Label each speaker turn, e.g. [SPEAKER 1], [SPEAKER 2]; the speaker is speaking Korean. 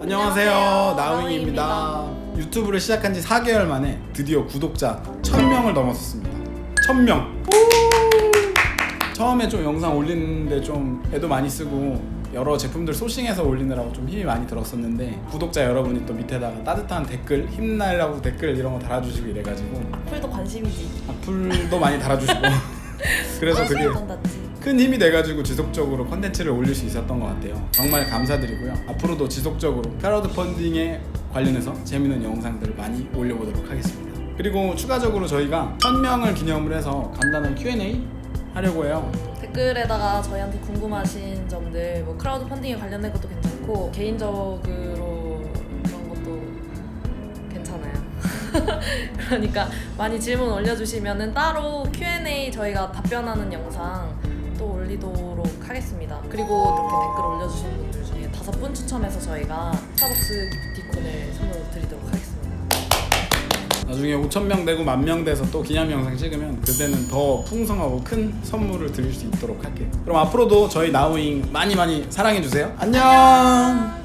[SPEAKER 1] 안녕하세요. 나우잉입니다. 유튜브를 시작한 지 4개월 만에 드디어 구독자 1000명을 넘었습니다. 1000명. 처음에 좀 영상 올리는데 좀 애도 많이 쓰고 여러 제품들 소싱해서 올리느라고 좀 힘이 많이 들었었는데 구독자 여러분이 또 밑에다가 따뜻한 댓글 힘내라고 댓글 이런 거 달아주시고 이래가지고
[SPEAKER 2] 악플도 관심이지.
[SPEAKER 1] 악플도 많이 달아주시고 그래서 그게
[SPEAKER 2] 관심이 닿지.
[SPEAKER 1] 큰 힘이 돼가지고 지속적으로 컨텐츠를 올릴 수 있었던 것 같아요. 정말 감사드리고요. 앞으로도 지속적으로 크라우드 펀딩에 관련해서 재밌는 영상들을 많이 올려보도록 하겠습니다. 그리고 추가적으로 저희가 1000명을 기념을 해서 간단한 Q&A 하려고 해요.
[SPEAKER 2] 댓글에다가 저희한테 궁금하신 점들, 뭐 크라우드 펀딩에 관련된 것도 괜찮고 개인적으로 그러니까 많이 질문 올려주시면은 따로 Q&A 저희가 답변하는 영상 또 올리도록 하겠습니다. 그리고 이렇게 댓글 올려주신 분들 중에 다섯 분 추첨해서 저희가 스타벅스 기프티콘을 선물로 드리도록 하겠습니다.
[SPEAKER 1] 나중에 5,000명 되고 만 명 돼서 또 기념 영상 찍으면 그때는 더 풍성하고 큰 선물을 드릴 수 있도록 할게요. 그럼 앞으로도 저희 나우잉 많이 많이 사랑해 주세요. 안녕!